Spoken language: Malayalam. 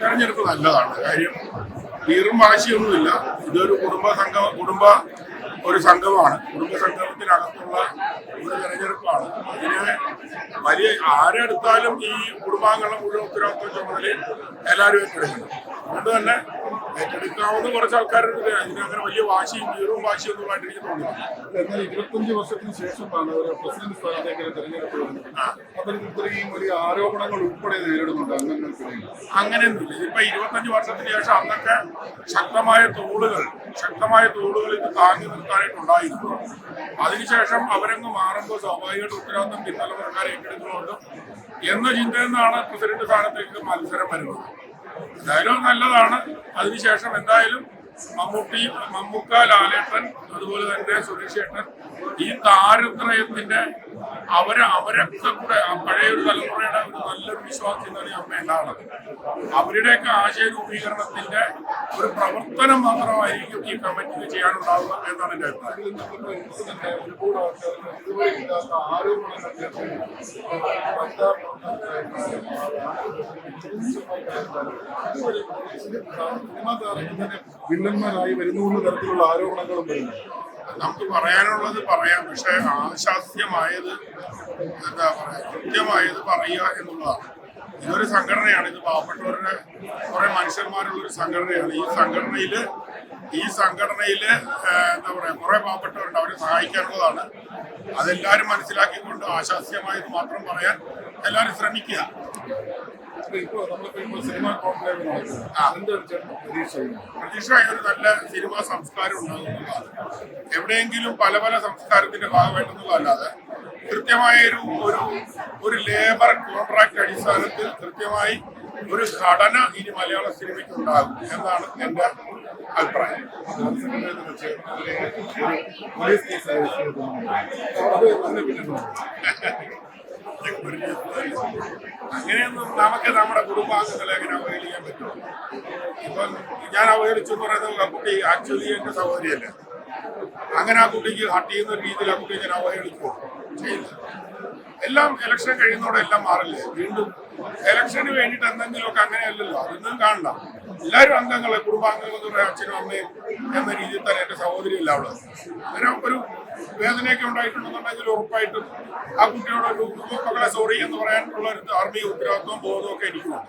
തെരഞ്ഞെടുപ്പ് നല്ലതാണ്. കാര്യം വീറും വാശിയൊന്നുമില്ല. ഇതൊരു കുടുംബ സംഘം കുടുംബ ഒരു സംഘമാണ് കുടുംബ സംഗമത്തിനകത്തുള്ള ഒരു തെരഞ്ഞെടുപ്പാണ്. അതിന് വലിയ ആരെടുത്താലും ഈ കുടുംബാംഗങ്ങളും മുഴുവൻ ഉത്തരവാദിത്വ ചുമതലയും എല്ലാവരും ഏറ്റെടുക്കണം. അതുകൊണ്ട് തന്നെ ഏറ്റെടുക്കാവുന്ന കുറച്ച് ആൾക്കാരുണ്ട്. അതിന് അങ്ങനെ വലിയ വാശിയും വീറും വാശിയും ഒന്നുമായിട്ട് എനിക്ക് തോന്നുന്നു. എന്നാൽ ഇരുപത്തഞ്ച് വർഷത്തിന് ശേഷമാണ് ഒരു പ്രസിഡന്റ് സ്ഥാനത്തേക്ക് തെരഞ്ഞെടുപ്പ് അപ്പോൾ ഇത്രയും വലിയ ആരോപണങ്ങൾ ഉൾപ്പെടെ നേരിടുന്നുണ്ട്. അംഗങ്ങൾക്കിടയിൽ അങ്ങനെയൊന്നുമില്ല. ഇതിപ്പോ ഇരുപത്തഞ്ച് വർഷത്തിന് ശേഷം അന്നൊക്കെ ശക്തമായ തോളുകൾ ശക്തമായ തോളുകൾ ഇത് താങ്ങി നിർത്താനായിട്ടുണ്ടായിരുന്നു അതിനുശേഷം അവരങ്ങ് മാറുമ്പോൾ സ്വാഭാവികമായിട്ട് ഉത്തരവാദിത്തം പിന്നലവർക്കാരെ ഏറ്റെടുക്കുന്നുണ്ട്. എന്ന ചിന്തയിൽ നിന്നാണ് പ്രസിഡന്റ് സ്ഥാനത്തേക്ക് മത്സരം വരുന്നത്. എന്തായാലും നല്ലതാണ്. അതിനുശേഷം എന്തായാലും മമ്മൂട്ടി മമ്മൂക്ക ലാലേട്ടൻ അതുപോലെ തന്നെ സുരേഷ് ഏട്ടൻ ഈ താരത്രയത്തിന്റെ അവരെ അവരൊക്കെ കൂടെ പഴയ ഒരു ഒരു നല്ലൊരു വിശ്വാസം എന്ന് പറഞ്ഞാൽ അമ്മ ഉണ്ടാവണം അവരുടെയൊക്കെ ആശയ രൂപീകരണത്തിന്റെ ഒരു പ്രവർത്തനം മാത്രമായിരിക്കും ഈ കമ്മിറ്റിക്ക് ചെയ്യാനുണ്ടാവുക എന്നാണ് എന്റെ അഭിപ്രായം. ഭിന്നന്മാരായി വില്ലന്മാരായി വരുന്നു എന്ന തരത്തിലുള്ള ആരോപണങ്ങളും വരുന്നു നമുക്ക് പറയാനുള്ളത് പറയാം പക്ഷെ ആശാസ്യമായത് എന്താ പറയാ കൃത്യമായത് പറയുക എന്നുള്ളതാണ്. ഇതൊരു സംഘടനയാണ്. ഇത് പാവപ്പെട്ടവരുടെ കുറെ മനുഷ്യന്മാരുള്ള ഒരു സംഘടനയാണ്. ഈ സംഘടനയിൽ ഈ സംഘടനയിൽ എന്താ പറയാ കുറെ പാവപ്പെട്ടവരുണ്ട്. അവരെ സഹായിക്കാനുള്ളതാണ് അതെല്ലാവരും മനസ്സിലാക്കിക്കൊണ്ട് ആശാസ്യമായത് മാത്രം പറയാൻ എല്ലാവരും ശ്രമിക്കുക. പ്രതീക്ഷ ഒരു നല്ല സിനിമാ സംസ്കാരം ഉണ്ടാകുന്നതാണ് എവിടെയെങ്കിലും പല പല സംസ്കാരത്തിന്റെ ഭാഗമായിട്ടൊന്നുമല്ലാതെ കൃത്യമായ ഒരു ഒരു ഒരു ലേബർ കോൺട്രാക്ട് അടിസ്ഥാനത്തിൽ കൃത്യമായി ഒരു ഘടന ഇനി മലയാള സിനിമയ്ക്ക് ഉണ്ടാകും എന്നാണ് എന്റെ അഭിപ്രായം. അങ്ങനെയൊന്നും നമുക്ക് നമ്മുടെ കുടുംബാംഗങ്ങളെ എങ്ങനെ അവഹേളിക്കാൻ പറ്റും ഇപ്പം ഞാൻ അവഹേളിച്ചു പറയുന്നത് ആ കുട്ടി ആക്ച്വലി എന്റെ സഹോദരിയല്ലേ. അങ്ങനെ ആ കുട്ടിക്ക് ഹട്ട് ചെയ്യുന്ന രീതിയിൽ ആ കുട്ടി ഞാൻ അവഹേളിക്കുമോ എല്ലാം ഇലക്ഷൻ കഴിയുന്നതോടെ എല്ലാം മാറില്ലേ? വീണ്ടും ഇലക്ഷന് വേണ്ടിയിട്ട് എന്തെങ്കിലുമൊക്കെ അങ്ങനെയല്ലല്ലോ. അതൊന്നും കാണണ്ട. എല്ലാവരും അംഗങ്ങളെ കുടുംബാംഗങ്ങൾ എന്ന് പറയാം അച്ഛനും അമ്മയും എന്ന രീതിയിൽ തന്നെ എന്റെ സഹോദരിയല്ല അവൾ. അങ്ങനെ ഒരു വേദനയൊക്കെ ഉണ്ടായിട്ടുണ്ടെന്നുണ്ടെങ്കിൽ ഉറപ്പായിട്ടും ആ കുട്ടിയോട് ഒരു മക്കളെ സോറി എന്ന് പറയാനുള്ള ഒരു ധാർമ്മിക ഉത്തരവാദിത്വം ബോധമൊക്കെ എനിക്കുണ്ട്.